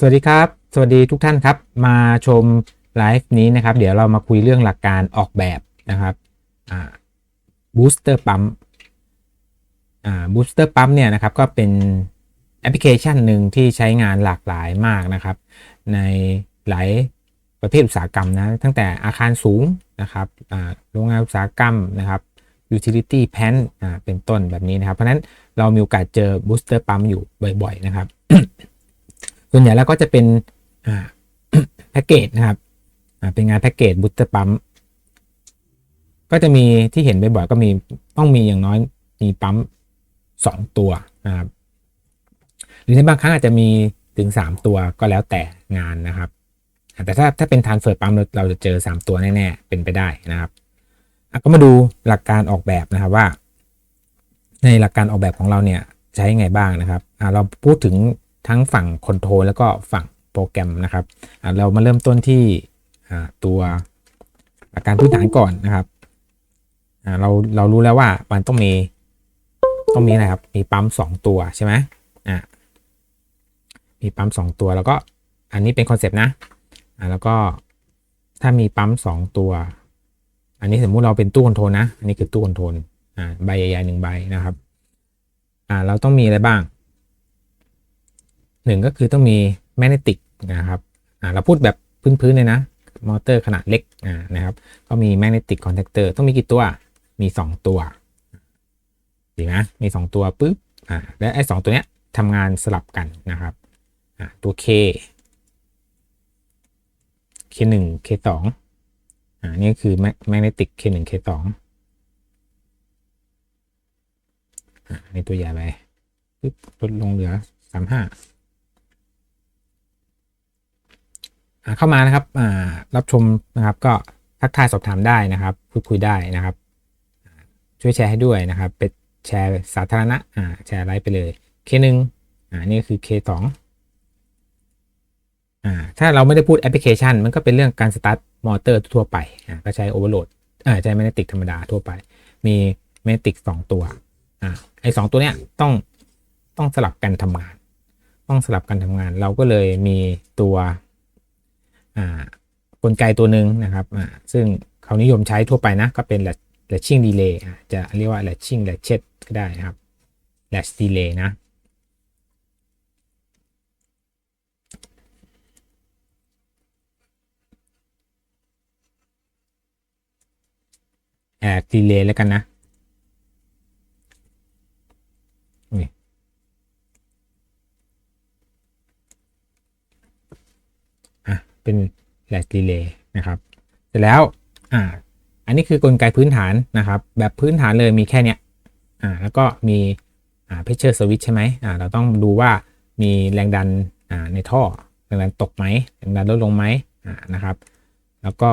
สวัสดีครับ สวัสดีทุกท่านครับ มาชมไลฟ์นี้นะครับ เดี๋ยวเรามาคุยเรื่องหลักการออกแบบนะครับบูสเตอร์ปั๊มบูสเตอร์ปั๊มเนี่ยนะครับก็เป็นแอปพลิเคชันหนึ่งที่ใช้งานหลากหลายมากนะครับ ในหลายประเภทอุตสาหกรรมนะ ตั้งแต่อาคารสูงนะครับโรงงานอุตสาหกรรมนะครับ utility plant อ่าเป็นต้นแบบนี้นะครับ เพราะฉะนั้นเรามีโอกาสเจอบูสเตอร์ปั๊มอยู่บ่อยๆนะครับ ส่วนใหญ่แล้วก็จะเป็นแพ็กเกจนะครับเป็นงานแพ็กเกจบูสเตอร์ปั๊มก็จะมีที่เห็นบ่อยๆก็มีต้องมีอย่างน้อยมีปั๊มสองตัวนะครับหรือในบางครั้งอาจจะมีถึง 3 ตัวก็แล้วแต่งานนะครับ แต่ถ้าถ้าเป็นทานเฟิร์ปั๊มเราเราจะเจอ 3 ตัวแน่ๆ เป็นไปได้นะครับก็มาดูหลักการออกแบบนะครับว่า ในหลักการออกแบบของเราเนี่ยใช้ไงบ้างนะครับเราพูดถึง ทั้งฝั่งคอนโทรลแล้วก็ฝั่งโปรแกรมนะครับเรามาเริ่มต้นที่ตัวหลักการพื้นฐานก่อนนะครับเราเรารู้แล้วว่ามันต้องมีต้องมีอะไรครับ มีปั๊ม 2 ตัวใช่ไหมอ่ามีปั๊ม 2 ตัวแล้วก็อันนี้เป็นคอนเซปต์นะอ่าแล้วก็ถ้ามีปั๊ม 2 ตัว อันนี้สมมุติเราเป็นตู้คอนโทรลนะ อันนี้คือตู้คอนโทรลอ่าใบใหญ่ๆหนึ่งใบนะครับอ่าเราต้องมีอะไรบ้าง หนึ่งก็คือต้องมีแมกเนติกนะครับเราพูดแบบพื้นๆเลยนะมอเตอร์ขนาดเล็กนะครับ ก็มีแมกเนติกคอนแทคเตอร์ต้องมีกี่ตัว มี 2 ตัวดีไหมมี 2 ตัวปุ๊บอ่าและไอ้สตัวเนี้ยทำงานสลับกันนะครับตัว K K1 K2 อ่านี่คือแมกเนติก K1 K2 อ่านี่ตัวใหญ่ไปปึ๊บลดลงเหลือ 35อ่า เข้ามานะครับรับชมนะครับก็ทักทายสอบถามได้นะครับ พูดคุยได้นะครับ ช่วยแชร์ให้ด้วยนะครับเป็นแชร์สาธารณะอ่าแชร์ไลฟ์ไปเลย K1 อ่านี่คือ K2 อ่าถ้าเราไม่ได้พูดแอปพลิเคชัน มันก็เป็นเรื่องการสตาร์ทมอเตอร์ทั่วไปอ่าก็ใช้โอเวอร์โหลดอ่าใช้แมกเนติกธรรมดาทั่วไป มีแมกเนติกสองตัวอ่าไอสองตัวเนี้ยต้องต้องสลับกันทำงาน ต้องสลับกันทำงาน เราก็เลยมีตัว กลไกตัวหนึ่งนะครับซึ่งเขานิยมใช้ทั่วไปนะ ก็เป็น latching delay อ่าจะเรียกว่า latching latchet ก็ได้นะครับ latch delay นะแอดดีเลย์แล้วกันนะนี่อะ เป็นแลชดีเลย์นะครับเสร็จแล้วอ่าอันนี้คือกลไกพื้นฐานนะครับ แบบพื้นฐานเลยมีแค่เนี้ยอ่าแล้วก็มีอ่าเพชเชอร์สวิตใช่ไหมอ่าเราต้องดูว่ามีแรงดันอ่าในท่อแรงดันตกไหมแรงดันลดลงไหมอ่านะครับ แล้วก็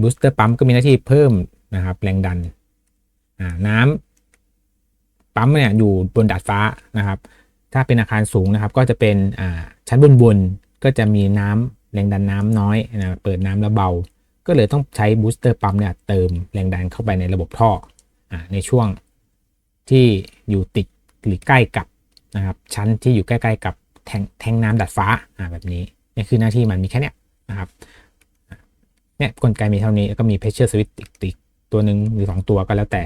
บูสเตอร์ปั๊มก็มีหน้าที่เพิ่มนะครับแรงดันอ่าน้ำปั๊มเนี่ยอยู่บนดาดฟ้านะครับ ถ้าเป็นอาคารสูงนะครับก็จะเป็นอ่าชั้นบนบนก็จะมีน้ำ แรงดันน้ำน้อยนะเปิดน้ำแล้วเบา ก็เลยต้องใช้บูสเตอร์ปั๊มเนี่ยเติมแรงดันเข้าไปในระบบท่ออในช่วงที่อยู่ติดหรือใกล้กับนะครับชั้นที่อยู่ใกล้ๆกับแทงแทงน้ำดาดฟ้าแบบนี้นี่คือหน้าที่มันมีแค่เนี้ยนะครับเนี่ยกลไกมีเท่านี้แล้วก็มี pressure switch อีกตัวหนึ่งหรือสองตัวก็แล้วแต่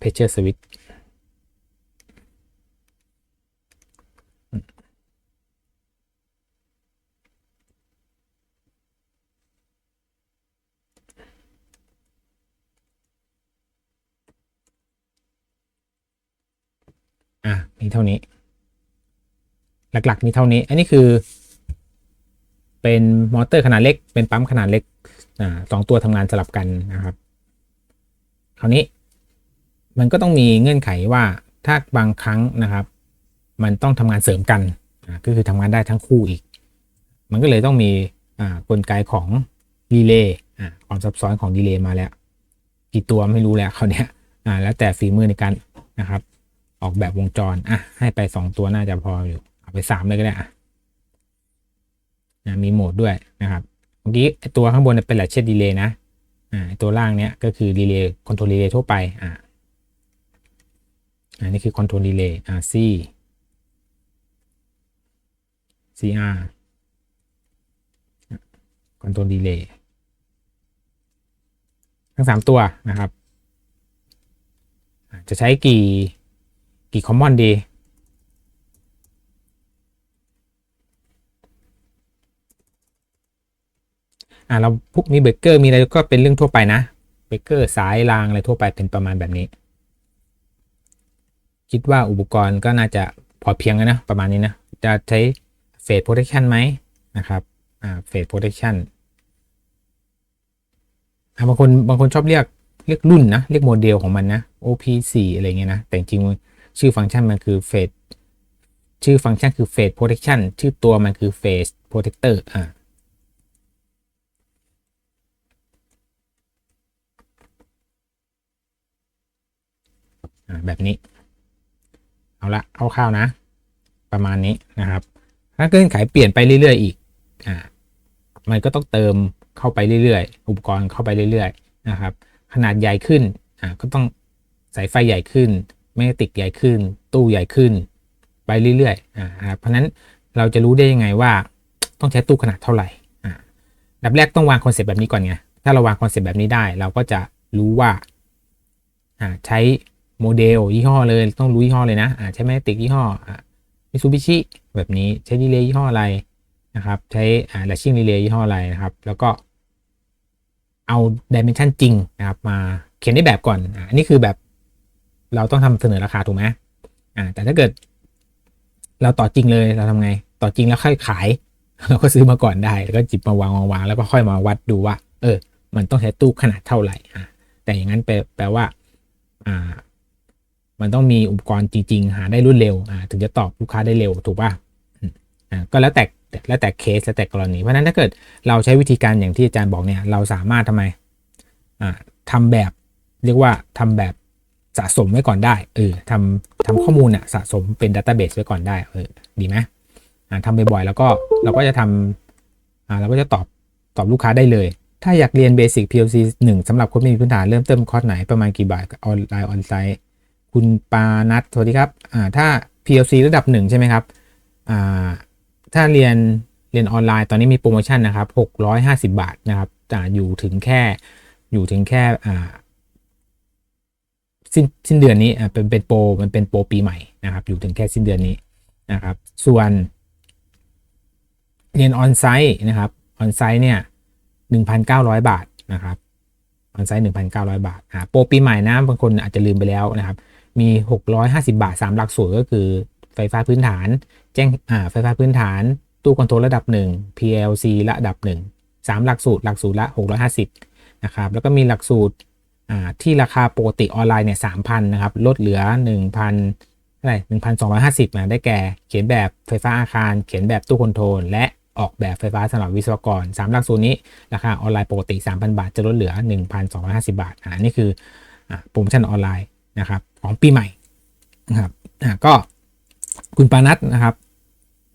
pressure switch อะมีเท่านี้ หลักๆ มีเท่านี้ อันนี้คือ เป็นมอเตอร์ขนาดเล็ก เป็นปั๊มขนาดเล็กอ่าสองตัวทำงานสลับกันนะครับ คราวนี้ มันก็ต้องมีเงื่อนไขว่าถ้าบางครั้งนะครับ มันต้องทำงานเสริมกันก็คือทำงานได้ทั้งคู่อีก มันก็เลยต้องมีอ่ากลไกของดีเลย์อ่ความซับซ้อนของดีเลย์มาแล้ว กี่ตัวไม่รู้แล้วเขาเนี้ยอ่าแล้วแต่ฝีมือในการนะครับ ออกแบบวงจร อะ ให้ไป2ตัวน่าจะพออยู่ เอาไป3เลยก็ได้อะมีโหมดด้วยนะครับ เมื่อกี้ตัวข้างบนเป็นแหละเช่นดีเลย์นะ อ่าตัวล่างเนี้ยก็คือดีเลย์คอนโทรลดีเลย์ทั่วไป อ่าอันนี้คือคอนโทรลดีเลย์อ่า C CR Control Delay ทั้งสามตัวนะครับ จะใช้กี่ กี่คอมมอนดี อ่าเราพวกมีเบรกเกอร์มีอะไรก็เป็นเรื่องทั่วไปนะ เบรกเกอร์สายรางอะไรทั่วไปเป็นประมาณแบบนี้ คิดว่าอุปกรณ์ก็น่าจะพอเพียงแล้วนะประมาณนี้นะ จะใช้เฟสโปรเทคชันไหมนะครับ อ่าเฟสโปรเทคชันบางคนบางคนชอบเรียกเรียกรุ่นนะ เรียกโมเดลของมันนะ OP4 อะไรเงี้ยนะ แต่จริง ชื่อฟังก์ชันมันคือเฟสชื่อฟังก์ชันคือเฟสโปรเทคชันชื่อตัวมันคือเฟสโปรเทคเตอร์อ่าแบบนี้ เอาละคร่าวๆนะ ประมาณนี้นะครับ ถ้าเกินขายเปลี่ยนไปเรื่อย ๆ อีกอ่ามันก็ต้องเติมเข้าไปเรื่อยๆ อุปกรณ์เข้าไปเรื่อย ๆ นะครับ ขนาดใหญ่ขึ้นอ่าก็ต้องสายไฟใหญ่ขึ้น แมกติกใหญ่ขึ้น ตู้ใหญ่ขึ้น ไปเรื่อยๆอ่าเพราะนั้นเราจะรู้ได้ยังไงว่าต้องใช้ตู้ขนาดเท่าไหร่อ่าดับแรกต้องวางคอนเซปต์แบบนี้ก่อนไงถ้าเราวางคอนเซปต์แบบนี้ได้ เราก็จะรู้ว่าอ่าใช้โมเดลยี่ห้อเลยต้องรู้ยี่ห้อเลยนะอ่าใช้แมกติกยี่ห้ออ่ามิซูบิชิแบบนี้ใช้ดีเลย์ยี่ห้ออะไรนะครับ ใช้อ่าแลชชิ่งดีเลย์ยี่ห้ออะไรนะครับ แล้วก็เอาดิเมนชันจริงนะครับมาเขียนได้แบบก่อนอ่าอันนี้คือแบบ เราต้องทำเสนอราคาถูกไหมอ่า แต่ถ้าเกิด เราต่อจริงเลยเราทำไง ต่อจริงแล้วค่อยขาย เราก็ซื้อมาก่อนได้ แล้วก็จิบมาวางวางวางแล้วก็ค่อยมาวัดดูว่า เออ มันต้องใช้ตู้ขนาดเท่าไหร่อ่าแต่อย่างนั้นแปลแปลว่า อ่า มันต้องมีอุปกรณ์จริง ๆ หาได้รวดเร็วอ่าถึงจะตอบลูกค้าได้เร็วถูกป่ะอ่าก็แล้วแต่แล้วแต่เคสแล้วแต่กรณี เพราะนั้นถ้าเกิดเราใช้วิธีการอย่างที่อาจารย์บอกเนี่ย เราสามารถทำไมอ่าทำแบบเรียกว่าทำแบบ สะสมไว้ก่อนได้เออทำทำข้อมูลเนี่ยสะสมเป็นดัตต้าเบสไว้ก่อนได้เออดีไหมอ่าทำบ่อยๆแล้วก็เราก็จะทำอ่าเราก็จะตอบตอบลูกค้าได้เลย ถ้าอยากเรียนเบสิก PLC 1สำหรับคนไม่มีพื้นฐานเริ่มเต้นคอร์สไหนประมาณกี่บาทออนไลน์ออนไซต์คุณปานัทสวัสดีครับอ่าถ้า PLC ระดับหนึ่งใช่ไหมครับอ่าถ้าเรียนเรียนออนไลน์ตอนนี้มีโปรโมชั่นนะครับ650 บาทนะครับจะอยู่ถึงแค่อยู่ถึงแค่อ่า สิ้นสิ้นเดือนนี้อ่าเป็นเป็นโปรมันเป็นโปรปีใหม่นะครับ อยู่ถึงแค่สิ้นเดือนนี้นะครับ ส่วนเรียนออนไซต์นะครับออนไซต์เนี่ย1,900 บาทนะครับออนไซต์1,900 บาทอ่าโปรปีใหม่นะบางคนอาจจะลืมไปแล้วนะครับ มี 650 บาท 3 หลักสูตรก็คือไฟฟ้าพื้นฐาน แจ้งอ่าไฟฟ้าพื้นฐาน ตู้คอนโทรลระดับ 1 PLC ระดับ 1 3 หลักสูตร หลักสูตรละ 650นะครับแล้วก็มีหลักสูตร ที่ราคาปกติออนไลน์เนี่ย3,000นนะครับ ลดเหลือ 1,000เท่าไหร่1,250นะได้แก่เขียนแบบไฟฟ้าอาคาร เขียนแบบตู้คอนโทรลและออกแบบไฟฟ้าสำหรับวิศวกร3หลักสูตรนี้ ราคาออนไลน์ปกติ 3,000 บาท จะลดเหลือ 1,250 บาทอ่านี่คือโปรโมชั่นออนไลน์นะครับของปีใหม่นะครับอ่าก็คุณปานัทนะครับ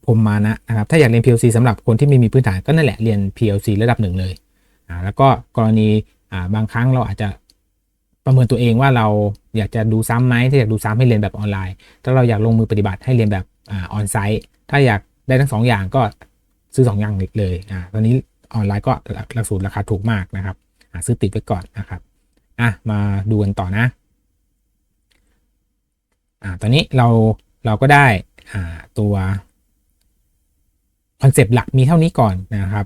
ผมมานะนะครับถ้าอยากเรียน PLC สำหรับคนที่ไม่มีพื้นฐานก็นั่นแหละเรียน PLC ระดับหนึ่งเลยอ่าแล้วก็กรณีอ่าบางครั้งเราอาจจะ ประเมินตัวเองว่าเราอยากจะดูซ้ำไหมถ้าอยากดูซ้ำให้เรียนแบบออนไลน์ ถ้าเราอยากลงมือปฏิบัติให้เรียนแบบอ่าออนไซต์ ถ้าอยากได้ทั้งสองอย่างก็ซื้อสองอย่างเลยอ่าตอนนี้ออนไลน์ก็หลักสูตรราคาถูกมากนะครับอ่าซื้อติดไว้ก่อนนะครับอะมาดูกันต่อนะอ่าตอนนี้เราเราก็ได้อ่าตัวคอนเซปต์หลักมีเท่านี้ก่อนนะครับ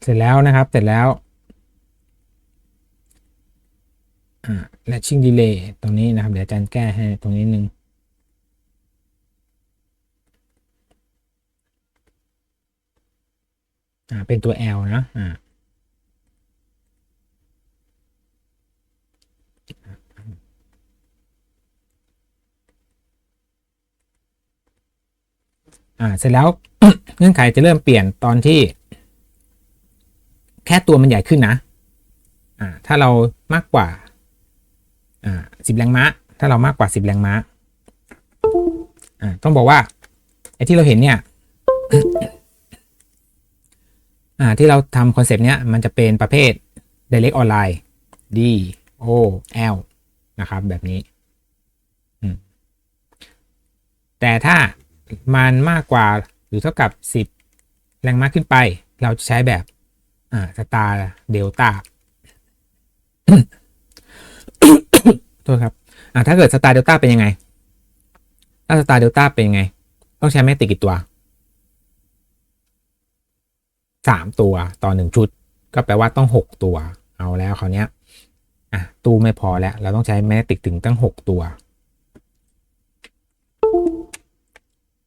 เสร็จแล้วนะครับ เสร็จแล้วและชิ่งดีเลย์ตรงนี้นะครับ เดี๋ยวอาจารย์แก้ให้ตรงนี้หนึงอ่งเป็นตัว L นะอ่า อ่าเสร็จแล้วเงื่อนไขจะเริ่มเปลี่ยนตอนที่ แค่ตัวมันใหญ่ขึ้นนะอ่าถ้าเรามากกว่าอ่าสิบแรงม้า ถ้าเรามากกว่าสิบแรงม้าอ่าต้องบอกว่าไอ้ที่เราเห็นเนี่ยอ่าที่เราทำคอนเซปต์เนี้ยมันจะเป็นประเภท direct online D O L นะครับ แบบนี้อืมแต่ถ้า มันมากกว่าหรือเท่ากับ 10 แรงม้าขึ้นไป เราจะใช้แบบอ่าสตาร์เดลต้าโทษครับอ่าถ้าเกิดสตาร์เดลต้าเป็นยังไง ถ้าสตาร์เดลต้าเป็นยังไง ต้องใช้แมกติกกี่ตัวสามตัวต่อหนึ่งชุด ก็แปลว่าต้องหกตัว เอาแล้วคราวเนี้ยอะตู้ไม่พอแล้ว เราต้องใช้แมกติกถึงตั้งหกตัว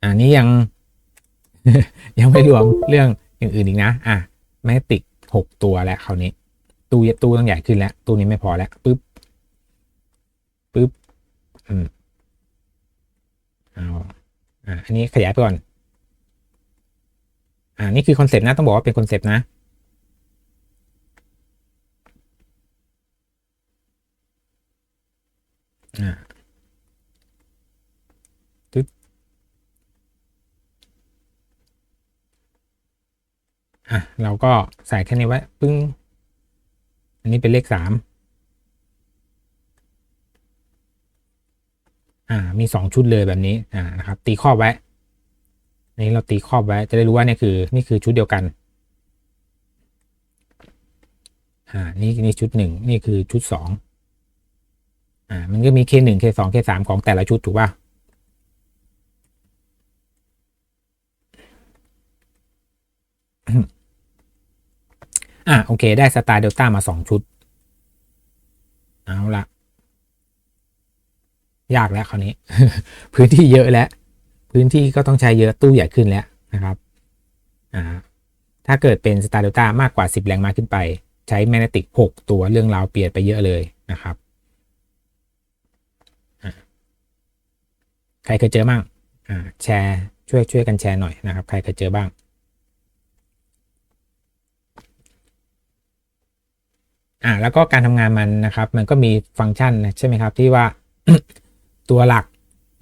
อันนี้ยัง ยังไม่รวมเรื่องอย่างอื่นอีกนะ อะแม่ติกหกตัวแล้วคราวนี้ ตู้ตู้ต้องใหญ่ขึ้นแล้ว ตู้นี้ไม่พอแล้วปึ๊บปึ๊บอืมเอาอะอันนี้ขยายไปก่อน อ่านี่คือคอนเซปต์นะ ต้องบอกว่าเป็นคอนเซปต์นะ อะเราก็ใส่แค่นี้ไว้ปึ้ง อันนี้เป็นเลขสามอ่ามีสองชุดเลยแบบนี้อ่านะครับ ตีครอบไว้อันนี้เราตีครอบไว้จะได้รู้ว่านี่คือนี่คือชุดเดียวกันอ่านี่นี่ชุดหนึ่งนี่คือชุดสองอ่ามันก็มี K หนึ่ง K สอง K สามของแต่ละชุดถูกป่ะ อ่าโอเค ได้สไตาร์เดลต้ามาสองชุด เอาละยากแล้วคราวนี้ พื้นที่เยอะแล้ว พื้นที่ก็ต้องใช้เยอะตู้ใหญ่ขึ้นแล้วนะครับอ่าถ้าเกิดเป็นสตาร์เดลต้ามากกว่า 10 แรงม้าขึ้นไป ใช้แมกเนติก 6 ตัวเรื่องราวเปลี่ยนไปเยอะเลยนะครับใครเคยเจอบ้างอ่าแชร์ช่วยช่วยกันแชร์หน่อยนะครับ ใครเคยเจอบ้าง อ่าแล้วก็การทำงานมันนะครับ มันก็มีฟังก์ชันใช่ไหมครับที่ว่าตัวหลัก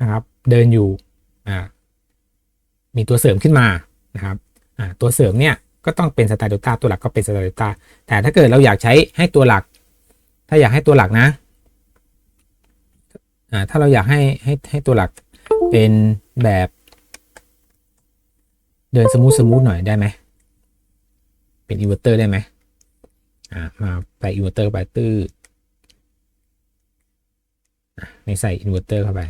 นะครับ เดินอยู่อ่ามีตัวเสริมขึ้นมานะครับอ่าตัวเสริมเนี่ยก็ต้องเป็นสตาร์ดลต้าตัวหลักก็เป็นสตาร์ดลต้าแต่ถ้าเกิดเราอยากใช้ให้ตัวหลัก ถ้าอยากให้ตัวหลักนะอ่าถ้าเราอยากให้ให้ให้ตัวหลักเป็นแบบเดินสมูทสมูทหน่อยได้ไหมเป็นอินเวอร์เตอร์ได้ไหม อ่ามาใส่อินเวอร์เตอร์ไปตื้อในใส่อินเวอร์เตอร์เข้าไป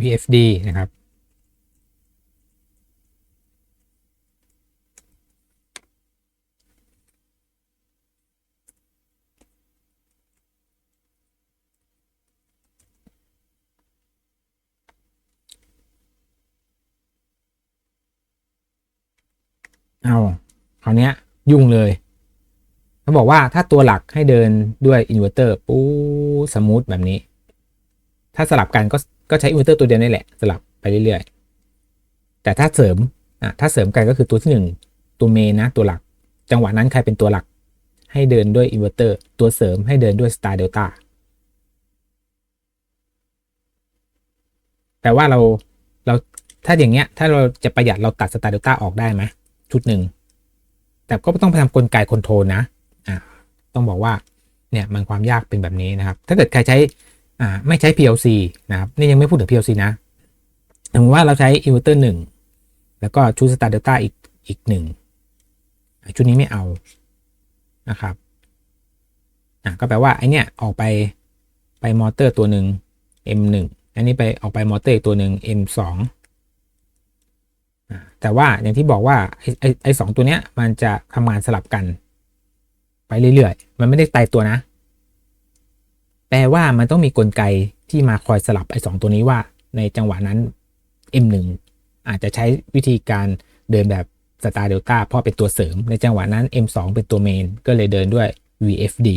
VFD นะครับ เอาคราวนี้ยยุ่งเลยเขาบอกว่าถ้าตัวหลักให้เดินด้วยอินเวอร์เตอร์ปูสมูทแบบนี้ ถ้าสลับกันก็ก็ใช้อินเวอร์เตอร์ตัวเดียวนี่แหละ สลับไปเรื่อยๆ แต่ถ้าเสริมอะถ้าเสริมกันก็คือตัวที่หนึ่งตัวเมนนะตัวหลัก จังหวะนั้นใครเป็นตัวหลัก ให้เดินด้วยอินเวอร์เตอร์ตัวเสริมให้เดินด้วยสตาร์เดลต้าแต่ว่าเราเราถ้าอย่างเงี้ย ถ้าเราจะประหยัดเราตัดสตาร์เดลต้าออกได้ไหม ชุดหนึ่ง แต่ก็ต้องไปทำกลไกคอนโทรลนะอ่าต้องบอกว่าเนี่ยมันความยากเป็นแบบนี้นะครับ ถ้าเกิดใครใช้อ่าไม่ใช้ PLC นะครับ นี่ยังไม่พูดถึง PLC นะสมมติว่าเราใช้อินเวอร์เตอร์หนึ่งแล้วก็ชุดสตาร์เดลต้าอีกอีกหนึ่งชุดนี้ไม่เอานะครับอ่าก็แปลว่าไอเนี้ยออกไปไปมอเตอร์ตัวหนึ่ง M1 อันนี้ไปออกไปมอเตอร์อีกตัวหนึ่ง M2 แต่ว่าอย่างที่บอกว่าไอ้ไอ้สองตัวเนี้ยมันจะทำงานสลับกัน ไปเรื่อยๆ มันไม่ได้ตายตัวนะ แปลว่ามันต้องมีกลไกที่มาคอยสลับไอ้สองตัวนี้ว่า ในจังหวะนั้น M1 อาจจะใช้วิธีการเดินแบบสตาร์เดลต้าเพราะเป็นตัวเสริม ในจังหวะนั้น M2 เป็นตัวเมน ก็เลยเดินด้วย VFD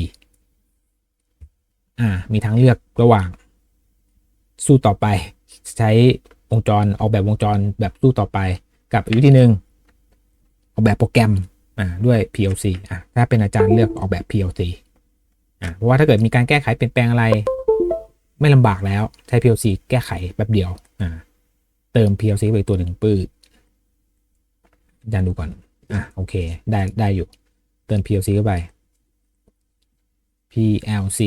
อ่า มีทางเลือกระหว่าง สู้ต่อไปใช้ วงจรออกแบบวงจรแบบสู้ต่อไป กับอีกวิธีหนึ่งออกแบบโปรแกรมอ่าด้วย PLC อะถ้าเป็นอาจารย์เลือกออกแบบ PLC อ่าเพราะว่าถ้าเกิดมีการแก้ไขเปลี่ยนแปลงอะไร ไม่ลำบากแล้วใช้ PLC แก้ไขแบบเดียวอ่าเติม PLC ไปตัวหนึ่งปื้ดอาจารย์ดูก่อนอะโอเคได้ได้อยู่ เติม PLC เข้าไป PLC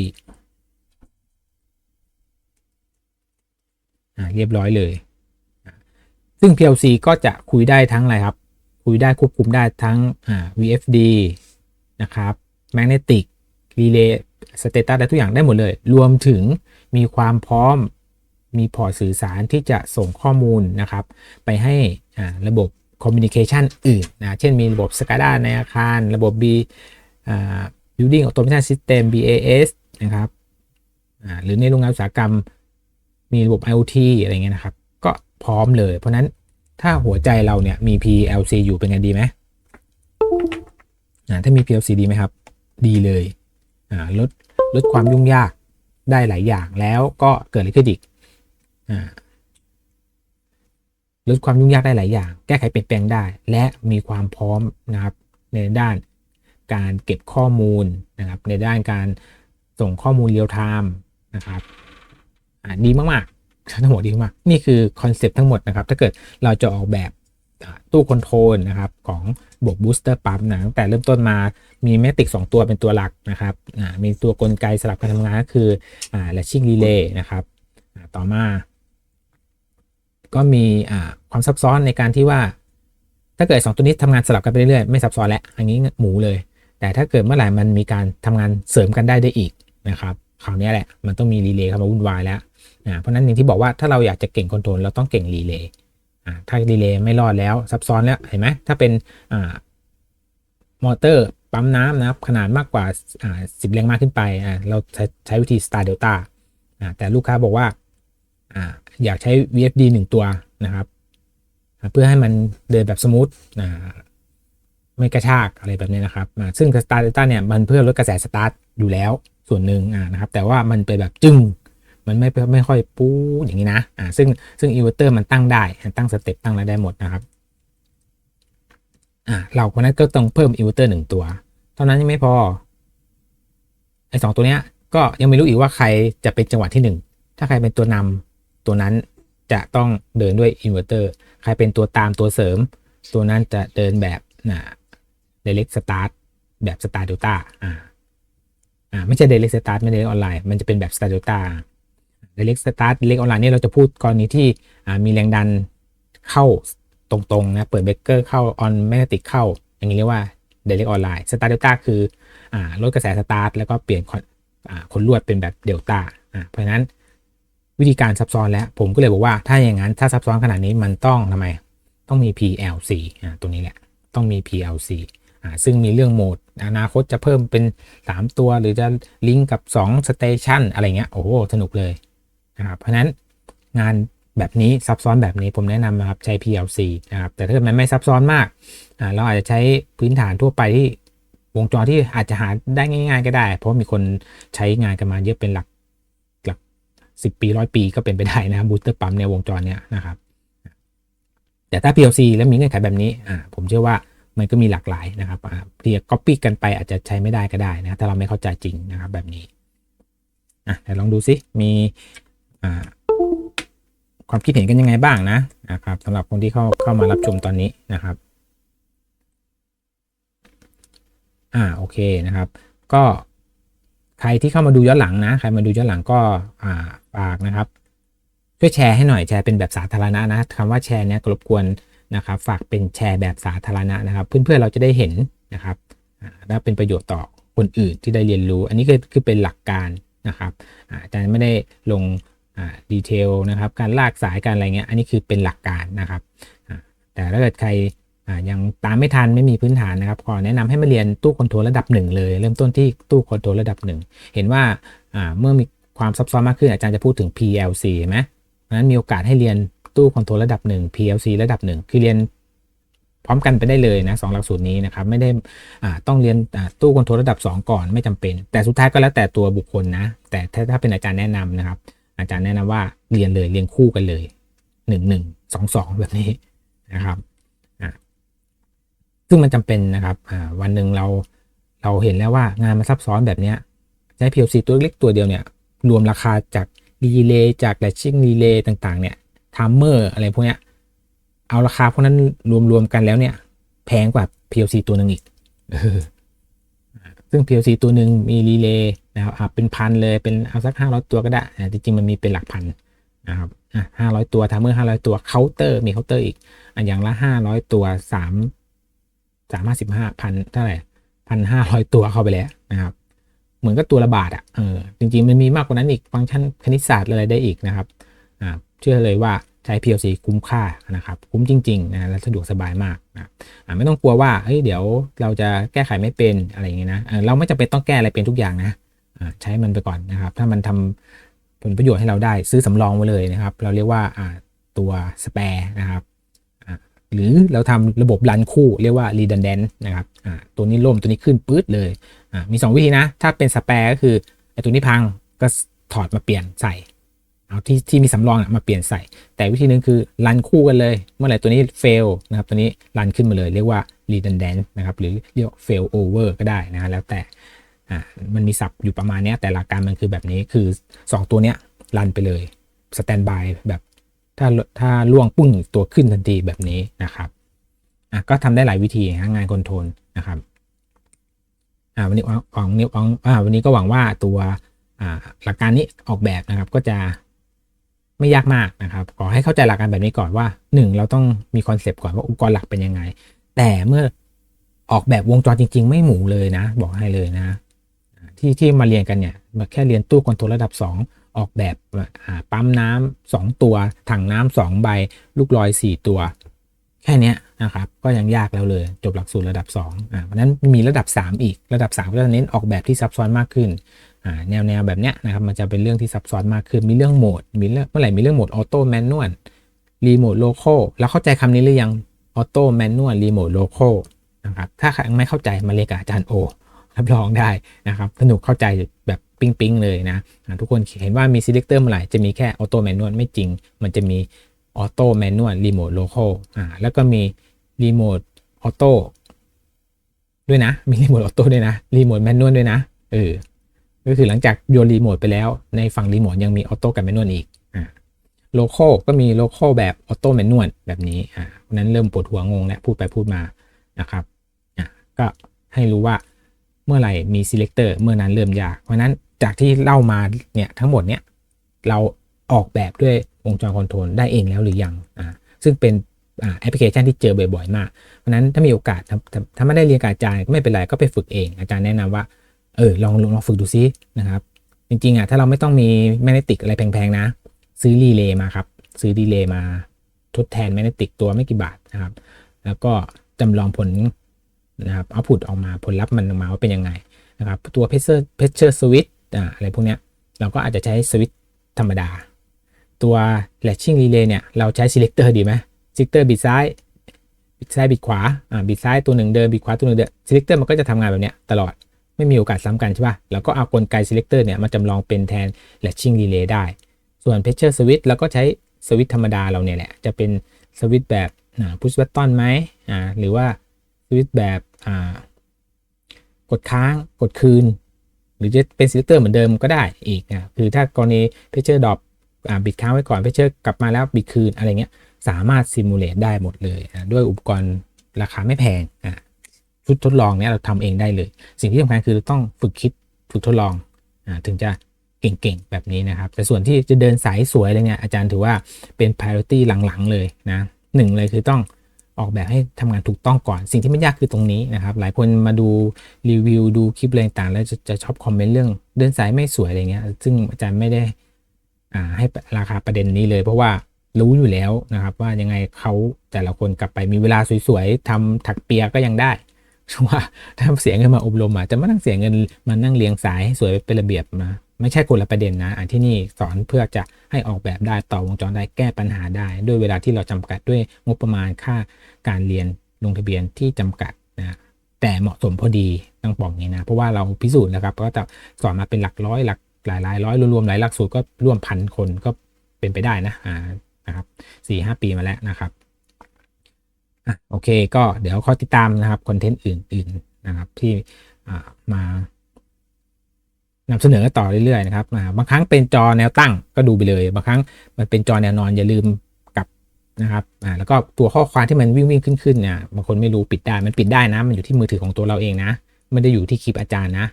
อะเรียบร้อยเลย ซึ่ง PLC ก็จะคุยได้ทั้งอะไรครับ คุยได้ควบคุมได้ทั้ง VFD นะครับ Magnetic Relay Status ได้ทุกอย่างได้หมดเลย รวมถึงมีความพร้อมมีพอร์ตสื่อสารที่จะส่งข้อมูลนะครับ ไปให้ระบบคอมมิวนิเคชันอื่นนะ เช่นมีระบบ SCADA ในอาคาร ระบบ B Building Automation System BAS นะครับหรือในโรงงานอุตสาหกรรมมีระบบ IoT อะไรเงี้ยนะครับ พร้อมเลย เพราะนั้นถ้าหัวใจเราเนี่ยมี PLC อยู่เป็นไงดีไหมอ่าถ้ามี PLC ดีไหมครับ ดีเลยอ่าลดลดความยุ่งยากได้หลายอย่างแล้วก็เกิดอะไรขึ้นอีกอ่าลดความยุ่งยากได้หลายอย่าง แก้ไขเปลี่ยนแปลงได้ และมีความพร้อมนะครับในด้านการเก็บข้อมูลนะครับ ในด้านการส่งข้อมูลเรียลไทม์นะครับอ่าดีมาก ๆ ทั้งหมดดีมากนี่คือคอนเซปต์ทั้งหมดนะครับ ถ้าเกิดเราจะออกแบบตู้คอนโทรลนะครับของระบบบูสเตอร์ปั๊มนะตั้งแต่เริ่มต้นมามีแมติก 2 ตัวเป็นตัวหลักนะครับมีตัวกลไกสลับการทำงานก็คืออ่า latching relay นะครับต่อมา ก็มีความซับซ้อนในการที่ว่า ถ้าเกิด 2 ตัวนี้ทำงานสลับกันไปเรื่อยๆ ไม่ซับซ้อนแล้วอันนี้หมูเลย แต่ถ้าเกิดเมื่อไหร่มันมีการทำงานเสริมกันได้ได้อีกนะครับคราวนี้แหละมันต้องมีรีเลย์เข้ามาวุ่นวายแล้ว นะเพราะนั้นอย่างที่บอกว่าถ้าเราอยากจะเก่งคอนโทรลเราต้องเก่งรีเลย์ถ้ารีเลย์ไม่รอดแล้วซับซ้อนแล้วเห็นไหมถ้าเป็นอมอเตอร์ปั๊มน้ำนะครับขนาดมากกว่าสิบแรงม้าขึ้นไปเราใช้ใช้วิธี star delta อ่าแต่ลูกค้าบอกว่าอยากใช้ VFD 1 ตัวนะครับ เพื่อให้มันเดินแบบสมูทไม่กระชากอะไรแบบนี้นะครับ ซึ่ง star delta เนี่ยมันเพื่อลดกระแสสตาร์ทอยู่แล้วส่วนหนึ่งนะครับ แต่ว่ามันเป็นแบบจึ้ง มันไม่ไม่ค่อยปู๊อย่างนี้นะอ่าซึ่งซึ่งอินเวอร์เตอร์มันตั้งได้ ตั้งสเต็ปตั้งอะไรได้หมดนะครับอ่าเราคนนั้นก็ต้องเพิ่มอินเวอร์เตอร์หนึ่งตัว เท่านั้นยังไม่พอไอ้สองตัวเนี้ยก็ยังไม่รู้อีกว่าใครจะเป็นจังหวะที่หนึ่งถ้าใครเป็นตัวนำตัวนั้นจะต้องเดินด้วยอินเวอร์เตอร์ใครเป็นตัวตามตัวเสริม ตัวนั้นจะเดินแบบนะ direct start แบบ star delta อ่าอ่าไม่ใช่ direct start ไม่ direct online มันจะเป็นแบบ star delta direct start direct online นี่เราจะพูดกรณีที่มีแรงดันเข้าตรงๆนะเปิดเบรกเกอร์เข้า on magnetic เข้า อย่างนี้เรียกว่า direct online star delta คืออลดกระแสสตาร์ทแล้วก็เปลี่ยนคนลวดเป็นแบบเดลต้าเพราะฉะนั้นวิธีการซับซ้อนแล้ว ผมก็เลยบอกว่าถ้าอย่างนั้นถ้าซับซ้อนขนาดนี้มันต้องทำไมต้องมี PLC อ่าตัวนี้แหละต้องมี PLC อ่าซึ่งมีเรื่องโหมด อนาคตจะเพิ่มเป็น 3 ตัวหรือจะลิงก์กับ2 Station อะไรเงี้ยโอ้โห สนุกเลย นะครับเพราะนั้นงานแบบนี้ซับซ้อนแบบนี้ผมแนะนำนะครับใช้ PLC นะครับแต่ถ้ามันไม่ซับซ้อนมากเราอาจจะใช้พื้นฐานทั่วไปที่วงจรที่อาจจะหาได้ง่าย ๆ ก็ได้ เพราะมีคนใช้งานกันมาเยอะเป็นหลักหลักสิปีร้อยปีก็เป็นไปได้นะครับบูสเตอร์ปั๊มในวงจรเนี้ยนะครับ แต่ถ้า PLC แล้วมีเงื่อนไขแบบนี้อ่าผมเชื่อว่ามันก็มีหลากหลายนะครับเพียก๊อปปี้กันไปอาจจะใช้ไม่ได้ก็ได้นะถ้าเราไม่เข้าใจจริงนะครับแบบนี้อะเดี๋ยวลองดูซิมี ความคิดเห็นกันยังไงบ้างนะนะครับสำหรับคนที่เข้าเข้ามารับชมตอนนี้นะครับอ่าโอเคนะครับ ก็ใครที่เข้ามาดูย้อนหลังนะใครมาดูย้อนหลังก็อ่าฝากนะครับ ช่วยแชร์ให้หน่อยแชร์เป็นแบบสาธารณะนะคำว่าแชร์เนี้ยรบกวนนะครับ ฝากเป็นแชร์แบบสาธารณะนะครับ เพื่อนๆเราจะได้เห็นนะครับและเป็นประโยชน์ต่อคนอื่นที่ได้เรียนรู้ อันนี้คือคือเป็นหลักการนะครับอาจารย์ไม่ได้ลง ดีเทลนะครับ การลากสายการอะไรเงี้ย อันนี้คือเป็นหลักการนะครับ แต่ถ้าเกิดใครยังตามไม่ทันไม่มีพื้นฐานนะครับขอแนะนำให้มาเรียนตู้คอนโทรลระดับหนึ่งเลย เริ่มต้นที่ตู้คอนโทรลระดับหนึ่งเห็นว่าเมื่อมีความซับซ้อนมากขึ้นอาจารย์จะพูดถึง PLC ไหมเพราะนั้นมีโอกาสให้เรียนตู้คอนโทรลระดับหนึ่ง PLC ระดับหนึ่งคือเรียนพร้อมกันไปได้เลยนะสองหลักสูตรนี้นะครับ ไม่ได้ต้องเรียนตู้คอนโทรลระดับ 2 ก่อนไม่จำเป็น แต่สุดท้ายก็แล้วแต่ตัวบุคคลนะ แต่ถ้าถ้าเป็นอาจารย์แนะนำนะครับ อาจารย์แนะนำว่าเรียนเลยเรียนคู่กันเลยหนึ่งหนึ่งสองสองแบบนี้นะครับซึ่งมันจำเป็นนะครับวันหนึ่งเราเราเห็นแล้วว่างานมันซับซ้อนแบบนี้ใช้ PLC ตัวเล็กตัวเดียวเนี่ยรวมราคาจากรีเลย์จากแลชชิ่งรีเลย์ต่างๆเนี่ยทัมเมอร์อะไรพวกเนี้ยเอาราคาพวกนั้นรวมๆกันแล้วเนี่ย แพงกว่า PLC ตัวหนึ่งอีกซึ่ง PLC ตัวหนึ่งมีรีเลย์ นะครับเป็นพันเลยเป็นเอาสักห้าร้อยตัวก็ได้อ่จริงๆมันมีเป็นหลักพันนะครับห้าร้อยตัวทามเมอร์ห้าร้อยตัวเคาน์เตอร์มีเคาน์เตอร์อีกอันอย่างละห้าร้อยตัวสามสามห้าสิบห้าพันเท่าไหร่พันห้าร้อยตัวเข้าไปแล้วนะครับเหมือนกับตัวละบาทอะเออจริงๆมันมีมากกว่านั้นอีกฟังก์ชันคณิตศาสตร์อะไรได้อีกนะครับอ่าเชื่อเลยว่าใช้ PLC คุ้มค่านะครับ คุ้มจริงๆนะและสะดวกสบายมากนะอ่าไม่ต้องกลัวว่าเฮ้ยเดี๋ยวเราจะแก้ไขไม่เป็นอะไรอย่างเงี้ยนะเเราไม่จำเป็นต้องแก้อะไรเป็นทุกอย่างนะ ใช้มันไปก่อนนะครับ ถ้ามันทำผลประโยชน์ให้เราได้ซื้อสำรองไว้เลยนะครับ เราเรียกว่าตัวสเปร์นะครับหรือเราทำระบบรันคู่เรียกว่า redundant นะครับตัวนี้ล่มตัวนี้ขึ้นปื๊ดเลยมี 2 วิธีนะ ถ้าเป็นสแปร์ก็คือไอ้ตัวนี้พังก็ถอดมาเปลี่ยนใส่เอาที่ที่มีสำรองมาเปลี่ยนใส่ แต่วิธีหนึงคือรันคู่กันเลย เมื่อไหร่ตัวนี้ fail นะครับตัวนี้รันขึ้นมาเลย เรียกว่า redundant นะครับหรือเรียกว่า fail over ก็ได้นะแล้วแต่ อ่ามันมีศัพท์อยู่ประมาณนี้แต่หลักการมันคือแบบนี้คือ 2 ตัวเนี้ยรันไปเลย standby แบบถ้าถ้าล่วงปุ้งตัวขึ้นทันทีแบบนี้นะครับอะก็ทำได้หลายวิธีนะงานคอนโทรลนะครับอ่าวันนี้ของนิวองอ่าวันนี้ก็หวังว่าตัวอ่าหลักการนี้ออกแบบนะครับก็จะไม่ยากมากนะครับขอให้เข้าใจหลักการแบบนี้ก่อนว่า 1 เราต้องมีคอนเซปต์ก่อนว่าอุปกรณ์หลักเป็นยังไง แต่เมื่อออกแบบวงจรจริง ๆ ไม่หมูเลยนะ บอกให้เลยนะ ที่ที่มาเรียนกันเนี่ยมาแค่เรียนตู้คอนโทรลระดับ 2 ออกแบบปั๊มน้ำ2ตัวถังน้ำ2ใบ ลูกลอย 4 ตัว แค่นี้นะครับก็ยังยากแล้วเลย จบหลักสูตรระดับ2อ่าเพราะนั้นมีระดับ 3 อีกระดับ 3 ก็จะเน้นออกแบบที่ซับซ้อนมากขึ้นอ่าแนวแนวแบบเนี้ยนะครับมันจะเป็นเรื่องที่ซับซ้อนมากขึ้นมีเรื่องโหมดมีเรื่องเมื่อไหร่มีเรื่องโหมดออโต้แมนนวลรีโมทโลโคแล้วเข้าใจคำนี้หรือยังออโต้แมนนวลรีโมทโลโคนะครับถ้าใครยังไม่เข้าใจมาเรียนกับอาจารย์โอ รับรองได้นะครับ สนุกเข้าใจแบบปิ๊งๆเลยนะ ทุกคนเห็นว่ามี selector เมื่อไหร่จะมีแค่ออโต้แมนนวลไม่จริง มันจะมีออโต้แมนนวลรีโมทโลโคอ่าแล้วก็มีรีโมทออโต้ด้วยนะ มีรีโมทออโต้ด้วยนะรีโมทแมนนวลด้วยนะเออก็คือหลังจากโยนรีโมทไปแล้ว ในฝั่งรีโมทยังมีออโต้กับแมนนวลอีกอ่าโลโคก็มีโลโคแบบออโต้แมนนวลแบบนี้อ่าเพราะนั้นเริ่มปวดหัวงงแล้วพูดไปพูดมานะครับอ่าก็ให้รู้ว่า เมื่อไหร่มี selector เมื่อนั้นเริ่มยาก เพราะนั้นจากที่เล่ามาเนี่ยทั้งหมดเนี่ยเราออกแบบด้วยวงจรคอนโทรลได้เองแล้วหรือยังอ่าซึ่งเป็นแอปพลิเคชันที่เจอบ่อยๆ มาก เพราะนั้นถ้ามีโอกาสถ้าไม่ได้เรียนกับอาจารย์ก็ไม่เป็นไรก็ไปฝึกเอง อาจารย์แนะนำว่าเออลองลองฝึกดูซินะครับ จริงๆอะถ้าเราไม่ต้องมีแมกเนติกอะไรแพงๆนะ ซื้อรีเลย์มาครับ ซื้อรีเลย์มาทดแทนแมกเนติกตัวไม่กี่บาทนะครับ แล้วก็จำลองผล นะครับเอาผุดออกมาผลลัพธ์มันออกมาว่าเป็นยังไงนะครับตัวเพชเชอร์เพชเชอร์สวิตอ่าอะไรพวกเนี้ยเราก็อาจจะใช้สวิตธรรมดา ตัว latching relay เนี่ย เราใช้ selector ดีไหม selector บิดซ้าย บิดซ้ายบิดขวาอ่าบิดซ้ายตัวหนึ่งเดินบิดขวาตัวหนึ่งเดิน selector มันก็จะทำงานแบบเนี้ยตลอดไม่มีโอกาสซ้ำกันใช่ป่ะแล้วก็เอากลไก selector เนี่ยมาจำลองเป็นแทน latching relay ได้ ส่วน pressure switch เราก็ใช้สวิตธรรมดาเราเนี่ยแหละ จะเป็นสวิตแบบ push button ไหมอ่าหรือว่า วิตแบบกดค้างกดคืน หรือจะเป็น selector เหมือนเดิมก็ได้อีกนะคือถ้ากรณี pressure drop อ่าบิดค้างไว้ก่อน pressure กลับมาแล้วบิดคืนอะไรเงี้ยสามารถซิมูเลตได้หมดเลยนะด้วยอุปกรณ์ราคาไม่แพงอะชุดทดลองเนี้ยเราทำเองได้เลย สิ่งที่สำคัญคือต้องฝึกคิดฝึกทดลองอ่าถึงจะเก่งๆ แบบนี้นะครับ แต่ส่วนที่จะเดินสายสวยอะไรเงี้ยอาจารย์ถือว่าเป็น priority หลังๆ เลยนะหนึ่งเลยคือต้อง ออกแบบให้ทำงานถูกต้องก่อน สิ่งที่ไม่ยากคือตรงนี้นะครับ หลายคนมาดูรีวิวดูคลิปอะไรต่างๆแล้วจะจะชอบคอมเมนต์เรื่องเดินสายไม่สวยอะไรเงี้ย ซึ่งอาจารย์ไม่ได้อ่าให้ราคาประเด็นนี้เลย เพราะว่ารู้อยู่แล้วนะครับ ว่ายังไงเขาแต่ละคนกลับไปมีเวลาสวยๆทำถักเปียก็ยังได้ ว่าถ้าเสียเงินมาอบรมอะจะไม่ต้องเสียเงินมานั่งเรียงสายให้สวยเป็นระเบียบมา ไม่ใช่คนละประเด็นนะอันที่นี่สอนเพื่อจะให้ออกแบบได้ต่อวงจรได้แก้ปัญหาได้ ด้วยเวลาที่เราจำกัดด้วยงบประมาณค่าการเรียนลงทะเบียนที่จำกัดนะแต่เหมาะสมพอดีต้องบอกงี้นะเพราะว่าเราพิสูจน์นะครับก็จะสอนมาเป็นหลักร้อยหลักหลายหลายร้อยรวมๆหลายหลักสูตรก็ร่วมพันคนก็เป็นไปได้นะอ่านะครับสี่ห้าปีมาแล้วนะครับ อะโอเคก็เดี๋ยวข้อติดตามนะครับคอนเทนต์อื่น ๆนะครับที่มานำเสนอต่อเรื่อยๆนะครับบางครั้งเป็นจอแนวตั้งก็ดูไปเลย บางครั้งมันเป็นจอแนวนอนอย่าลืมกลับนะครับอ่าแล้วก็ตัวข้อความที่มันวิ่งวิ่งขึ้นขึ้นเนี่ยบางคนไม่รู้ปิดได้มันปิดได้นะ มันอยู่ที่มือถือของตัวเราเองนะ ไม่ได้อยู่ที่คลิปอาจารย์นะ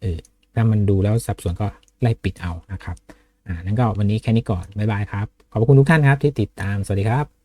เออถ้ามันดูแล้วสับสนก็ไล่ปิดเอานะครับอ่านั้นก็วันนี้แค่นี้ก่อนบ๊ายบายครับขอบคุณทุกท่านครับที่ติดตามสวัสดีครับ